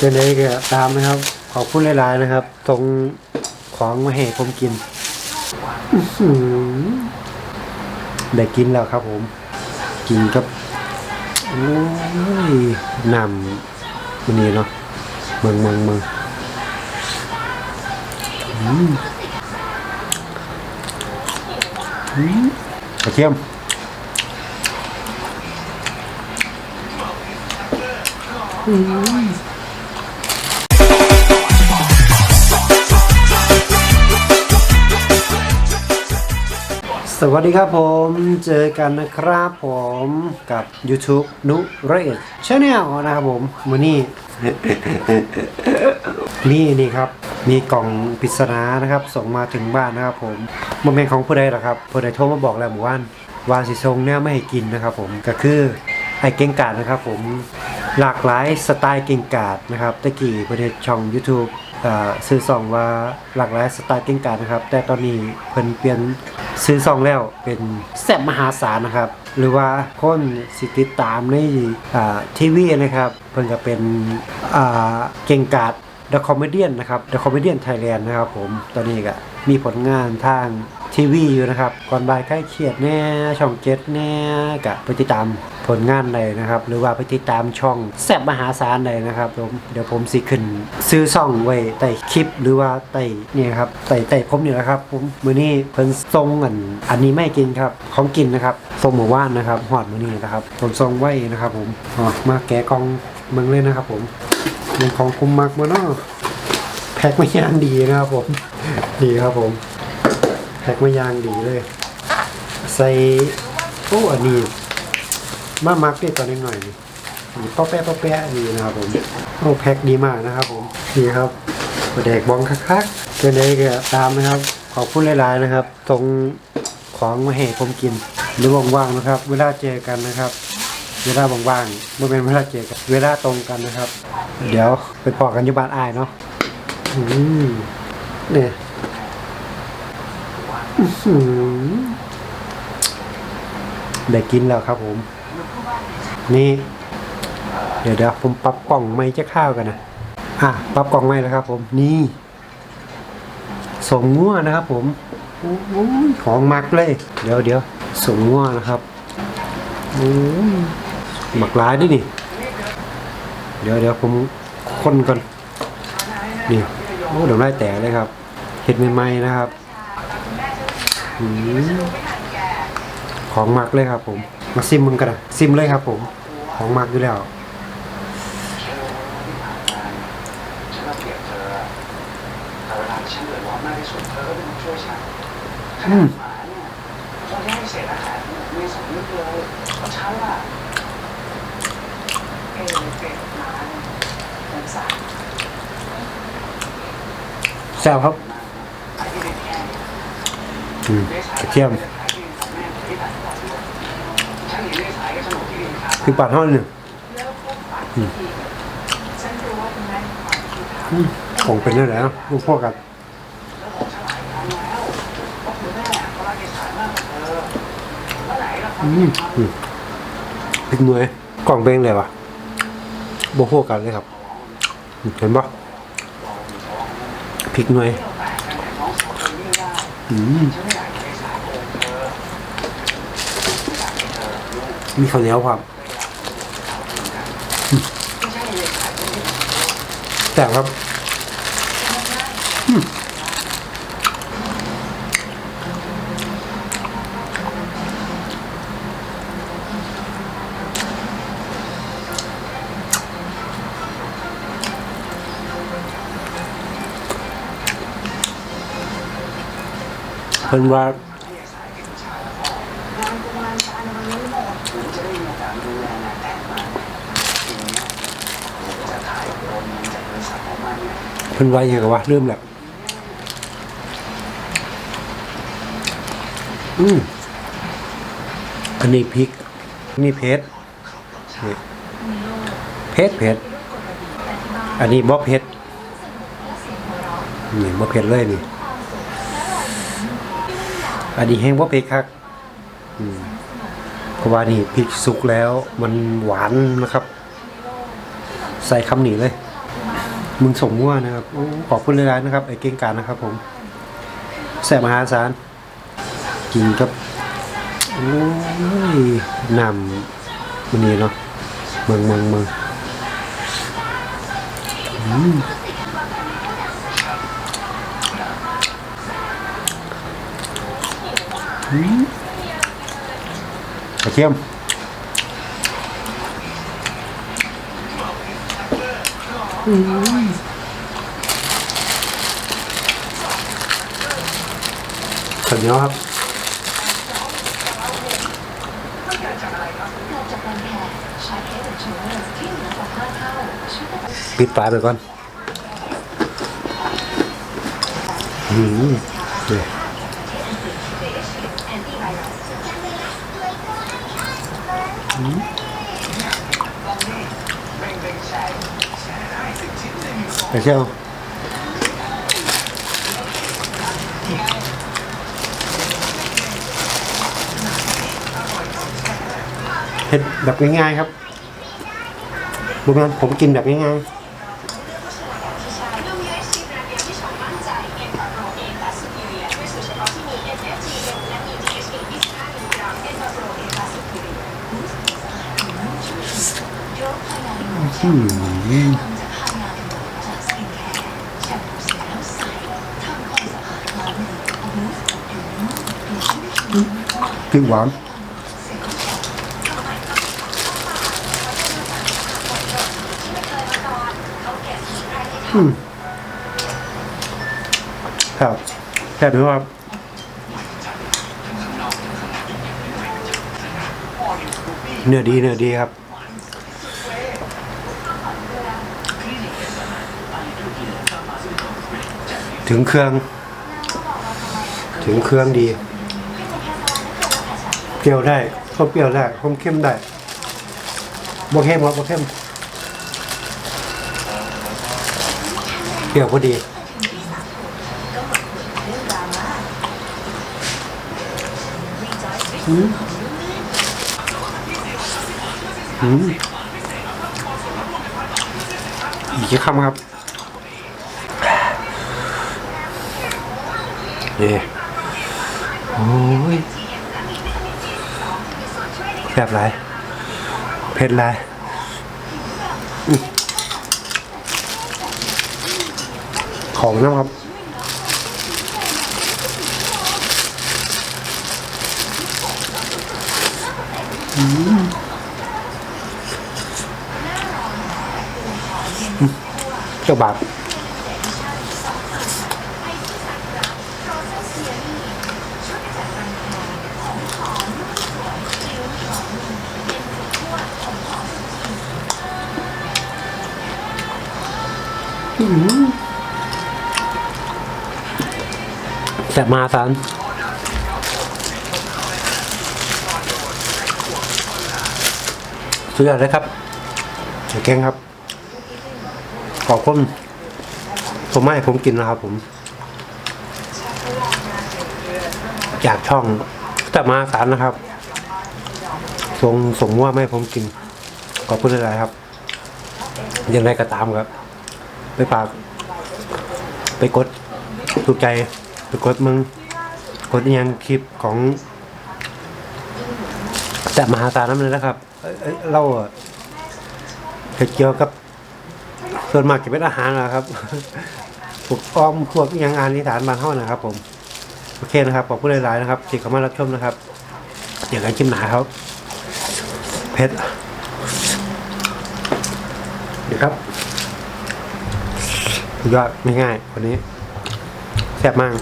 เป็นไงก็ตามนะครับ ขอบคุณหลายๆนะครับตรงของมาให้ผมกินได้กินแล้วครับผม กินกับโอ้ยน้ำมันนี่เนาะเมืองเมืองเมืองกระเทียม สวัสดีครับผมเจอกันนะครับผมกับ YouTube นุเรศชาแนลนะครับผมวันนี้นี่นี่ครับ มีกล่องปริศนานะครับ ส่งมาถึงบ้านนะครับผมโมเมนของผู้ใดหรอครับผู้ใดโทรมาบอกแล้วหมู่บ้านวาสิทรงเนี่ยไม่ให้กินนะครับผมก็คือไอ้เก่งกาดนะครับผมหลากหลายสไตล์เก่งกาดนะครับตะกี้ประเทศช่อง YouTube ซื้อซองว่าหลากหลายสไตล์เก่งกาดนะครับ แต่ตอนนี้เพิ่นเปลี่ยนซื้อซองแล้วเป็นแซ่บมหาศาลนะครับ หรือว่าคนสิติดตามในทีวีนะครับ เพิ่นก็เป็นเก่งกาด The Comedian นะครับ The Comedian Thailand นะครับผมตอนนี้ก็มีผลงานทางทีวีอยู่นะครับ ก่อนบ่ายใกล้เครียดแน่ ช่องเจ็ดแน่กะไปติดตาม ผลงานเลยนะครับ หรือว่าไปติดตามช่องแซบมหาศาลเลยนะครับผมเดี๋ยวผมสิขึ้น ซื้อซ่องไว้ใต้คลิปหรือว่าใต้นี่ครับใต้ใต้ผมนี่แหละครับผมมื้อนี้เพิ่นส่งอันอันนี้ไม่กินครับของกินนะครับส่งหมู่บ้านนะครับหอดมื้อนี้นะครับผมส่งไว้นะครับ ผมอ๋อมาแกะกล่องเบิ่งเลยนะครับ ผมเป็นของคุ้มมักมาเนาะแพ็คมายางดีนะครับผมดีครับผม แพ็คมายางดีเลย ใส่โอ้อันนี้ มามักได้ตอนนี้หน่อยนี่ป้อแปะป้อแปะดีนะครับผมโอ้แพ็คดีมากนะครับผมดีครับแดกบองคักๆเป็นไงก็ตามนะครับ ขอบคุณหลายๆนะครับ ตรงของมาให้ผมกินหรือว่างๆนะครับ เวลาเจอกันนะครับ เวลาว่างๆเมื่อเป็นเวลาเจอกันเวลาตรงกันนะครับ เดี๋ยวไปพอกันที่บ้านอายเนาะอืมเนี่ยอื้อหือได้กินแล้วครับผม นี่เดี๋ยวเดี๋ยวผมปรับกล่องไม่จะข้าวกันนะอะปรับกล่องไม่แล้วครับ ผมนี่ส่งงัวนะครับ ผมโอ้โหของมักเลย เดี๋ยวเดี๋ยวส่งงัวนะครับโอ้ยหมักร้ายด้วยนี่ เดี๋ยวเดี๋ยวผมคนก่อนนี่โอ้เดี๋ยวไล่แตกเลยครับ เห็ดใหม่ๆนะครับอของมักเลยครับผม มาซิมมึงกันนะซิมเลยครับผม ของหมักอยู่แล้ว อืมแซ่บครับอืมกระเทียม คือปัดห้องหนึ่งอืมอืมของเป็นได้แล้วลูกพ่อกันพริกหน่วยกล่องเบงเลยวะโบโคกันเลยครับ เห็นปะพริกหน่อยอืม มีข้าวเหนียวครับแต่ครับเพิ่นว่า อืมแต่บครับอืมเพิ่นว่าเพิ่นว่าอย่างกับว่าเริ่มแล้วอืมอันนี้พริกนี่เพชรนี่เพชรเพชรอันนี้บ่เพชรนี่บ่เพชรเลยนี่ อันนี้แห้งบ่เพชรครับอืม ว่านี่พริกสุกแล้วมันหวานนะครับ ใส่คำนี้เลย มึงส่งมั่วนะครับขอบคุณเลยๆนะครับ ไอ้เก่งการนะครับ ผมแสบมหาศาลกินกับโอ้ยนำมันนี้เนาะเมืองเมืองเมืองอืมอืม ระเทียมข้าวเหนียครับปิดฝายไปก่อนอืมนี่อืม ไปเชียวเห็ดแบบง่ายๆครับบุญนั้นผมกินแบบง่ายๆ พริกหวานอืมครับแค่ดูครับเนื้อดีเนื้อดีครับ ถึงเครื่อง ถึงเครื่องดี เปรี้ยวได้ข้าวเปรี้ยวได้ข้าวเข้มได้บ่เข้มครับบ่เข้มเปรี้ยวพอดีอืมอืมอีกคำครับ นี่โอ้ยแบบไรเผ็ดไรอืมของนะครับอืมอืมเจ้าบาท แซ่บมาสันสุดยอดเลยครับเดี๋ยวแกงครับ ขอบคุณผมไม่ให้ผมกินนะครับผม จากช่องแต่มาสารนะครับส่งส่งว่าไม่ให้ผมกิน ขอบคุณอะไรครับ ยังไงก็ตามครับ ไปฝาก ไปกดถูกใจไปกดมึง กดยังคลิปของแต่มหาศาลนั่นเลยนะครับเอ้ยเอ้ยเล่าเกี่ยวกับส่วนมากจะเป็นอาหารนะครับพวกอ้อมพวกยังอ่านนิทานบานเท่านะครับ ผมโอเคนะครับขอบคุณหลายๆนะครับที่เข้ามารับชมนะครับเดี๋ยวกันชิมหนาครับ เพชรเดี๋ยวครับ สุดยอดไม่ง่ายวันนี้แซ่บมาก